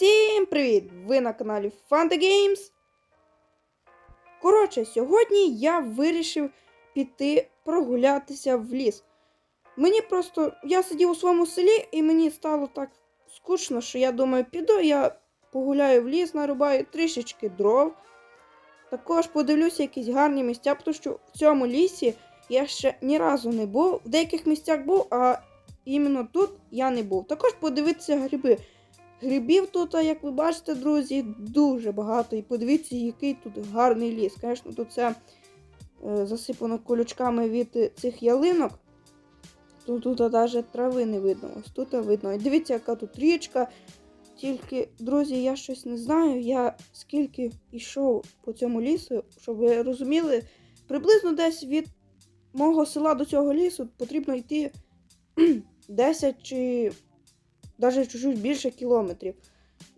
Всім привіт! Ви на каналі Fanta Games. Коротше, сьогодні я вирішив піти прогулятися в ліс. Мені просто. Я сидів у своєму селі і мені стало так скучно, що я думаю, піду, я погуляю в ліс, нарубаю трішечки дров. Також подивлюся якісь гарні місця, тому що в цьому лісі я ще ні разу не був. В деяких місцях був, а іменно тут я не був. Також подивитися гриби. Грибів тут, як ви бачите, друзі, дуже багато. І подивіться, який тут гарний ліс. Звісно, тут це е, засипано колючками від е, цих ялинок. Тут, тут навіть трави не видно. Ось тут видно. І дивіться, яка тут річка. Тільки, друзі, я щось не знаю. Я скільки йшов по цьому лісу, щоб ви розуміли, приблизно десь від мого села до цього лісу потрібно йти 10 чи навіть чуть більше кілометрів.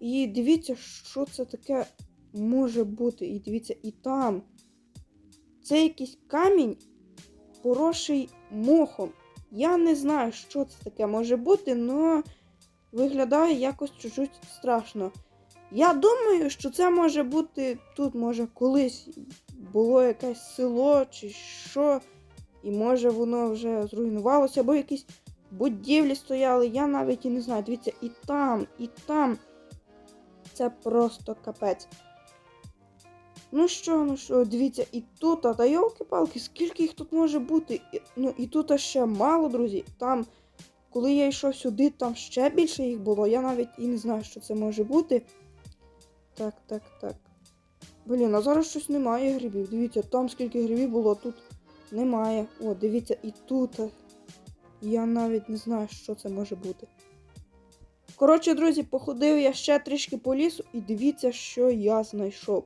І дивіться, що це таке може бути. І дивіться, і там. Це якийсь камінь, поросший мохом. Я не знаю, що це таке може бути, але виглядає якось чуть-чуть страшно. Я думаю, що це може бути тут, може, колись було якесь село чи що, і може воно вже зруйнувалося, або якісь будівлі стояли, я навіть і не знаю. Дивіться, і там, і там. Це просто капець. Ну що, ну що, дивіться, і тут, а та йолки-палки, скільки їх тут може бути? І, ну і тут ще мало, друзі. Там, коли я йшов сюди, там ще більше їх було. Я навіть і не знаю, що це може бути. Так, так, так. Блін, а зараз щось немає грибів. Дивіться, там скільки грибів було, тут немає. О, дивіться, і тут. Я навіть не знаю, що це може бути. Коротше, друзі, походив я ще трішки по лісу і дивіться, що я знайшов.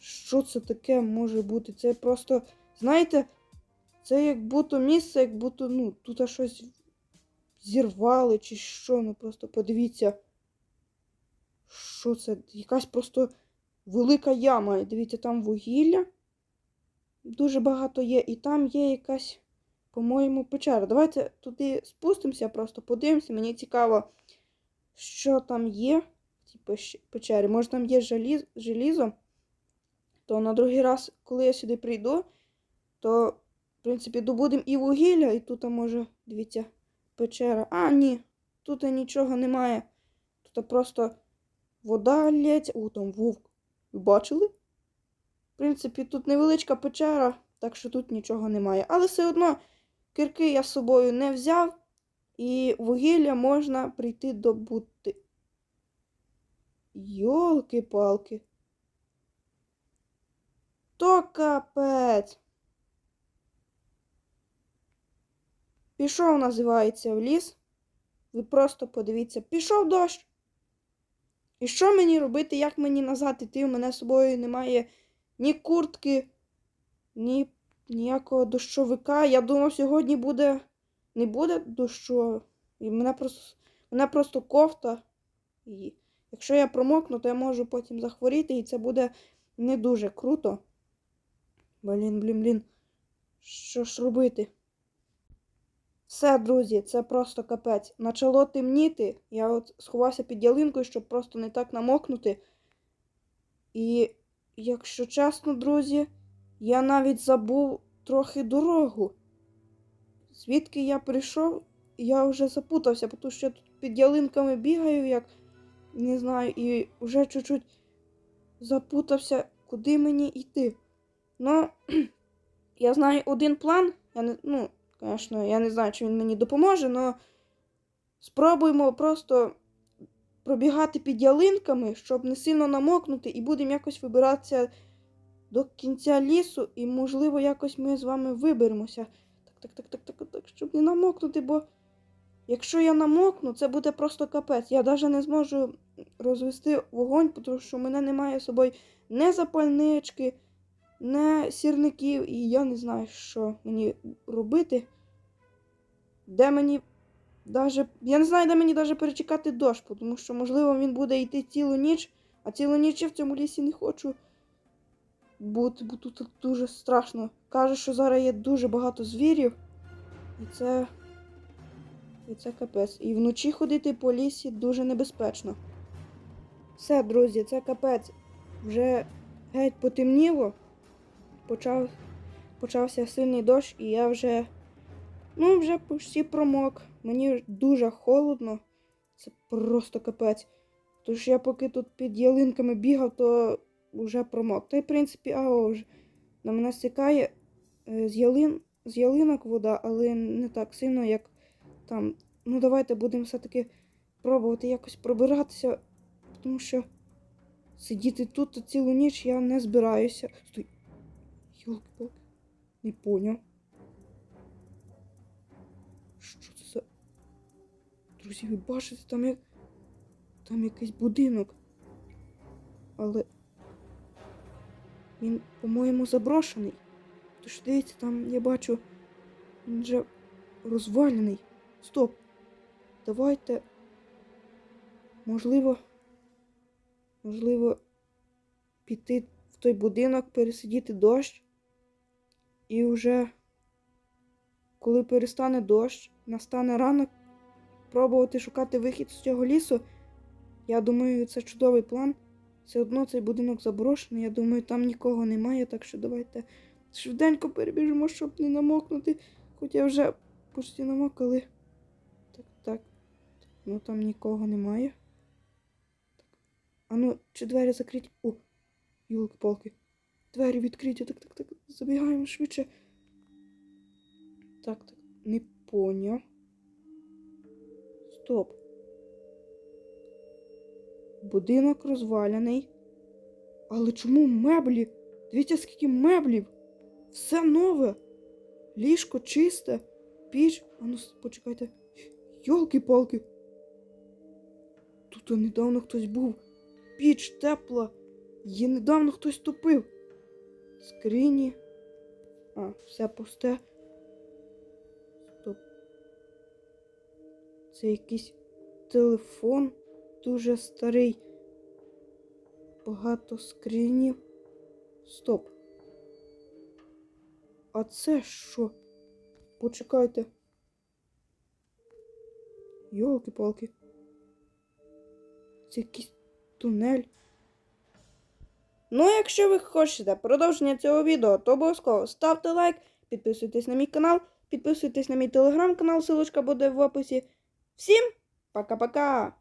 Що це таке може бути? Це просто, знаєте, це як будто місце, як будто, ну, тут щось зірвали чи що. Ну просто подивіться. Що це? Якась просто велика яма. Дивіться, там вугілля. Дуже багато є. І там є якась по-моєму, печера. Давайте туди спустимося, просто подивимося. Мені цікаво, що там є в цій печері. Може, там є желіз... желізо, то на другий раз, коли я сюди прийду, то, в принципі, добудемо і вугілля, і тут, може, дивіться, печера. А, ні, тут нічого немає. Тут просто вода лється. О, там вовк. Ви бачили? В принципі, тут невеличка печера, так що тут нічого немає. Але все одно. Кирки я з собою не взяв, і вугілля можна прийти добути. Йолки-палки. То капець. Пішов, називається, в ліс. Ви просто подивіться, пішов дощ. І що мені робити, як мені назад іти? У мене з собою немає ні куртки, ні ніякого дощовика. Я думав, сьогодні буде. Не буде дощу. І мене просто мене просто кофта. І якщо я промокну, то я можу потім захворіти, і це буде не дуже круто. Блін, блін, блін. Що ж робити? Все, друзі, це просто капець. Почало темніти. Я от сховався під ялинкою, щоб просто не так намокнути. І, якщо чесно, друзі. Я навіть забув трохи дорогу. Звідки я прийшов, я вже запутався, тому що я тут під ялинками бігаю, як не знаю, і вже чуть-чуть запутався, куди мені йти. Ну, я знаю один план. Я не, ну, звісно, я не знаю, чи він мені допоможе, але спробуємо просто пробігати під ялинками, щоб не сильно намокнути, і будемо якось вибиратися до кінця лісу, і, можливо, якось ми з вами виберемося. Так, так, так, так, так, так, щоб не намокнути, бо якщо я намокну, це буде просто капець. Я навіть не зможу розвести вогонь, тому що в мене немає з собою не запальнички, не сірників, і я не знаю, що мені робити. Де мені даже. Я не знаю, де мені навіть перечекати дощ, тому що, можливо, він буде йти цілу ніч, а цілу ніч я в цьому лісі не хочу бо тут дуже страшно. Каже, що зараз є дуже багато звірів. І це. І це капець. І вночі ходити по лісі дуже небезпечно. Все, друзі, це капець. Вже геть потемніло. Почав, почався сильний дощ, і я вже. Ну, вже почти промок. Мені дуже холодно. Це просто капець. Тож я поки тут під ялинками бігав, то вже промок. Та й, в принципі, ао вже на мене стікає е, з, ялин, з ялинок вода, але не так сильно, як там. Ну, давайте будемо все-таки пробувати якось пробиратися, тому що сидіти тут цілу ніч я не збираюся. Стой. Йолки-палки. Не поняв. Що це за. Друзі, ви бачите, там як. Там якийсь будинок. Але. Він, по-моєму, заброшений. Тож дивіться, там я бачу. Він вже розвалений. Стоп. Давайте. Можливо. Можливо, піти в той будинок, пересидіти дощ. І вже, коли перестане дощ, настане ранок, пробувати шукати вихід з цього лісу. Я думаю, це чудовий план. Все одно цей будинок заброшений. Я думаю, там нікого немає, так що давайте швиденько перебіжимо, щоб не намокнути. Хоч я вже почти намок, але. Так, так. Ну там нікого немає. Так. А ну, чи двері закриті? О, йолки-палки. Двері відкриті. Так, так, так. Забігаємо швидше. Так, так. Не поняв. Стоп. Будинок розвалений. Але чому меблі? Дивіться, скільки меблів. Все нове. Ліжко чисте, піч. А ну, почекайте. Йолки-палки. Тут недавно хтось був. Піч тепла. Її недавно хтось топив. Скрині. А, все пусте. Стоп. Це якийсь телефон дуже старий. Багато скринів. Стоп. А це що? Почекайте. Йолки-палки. Це якийсь тунель. Ну, якщо ви хочете продовження цього відео, то обов'язково ставте лайк, підписуйтесь на мій канал, підписуйтесь на мій телеграм-канал, ссылочка буде в описі. Всім пока-пока!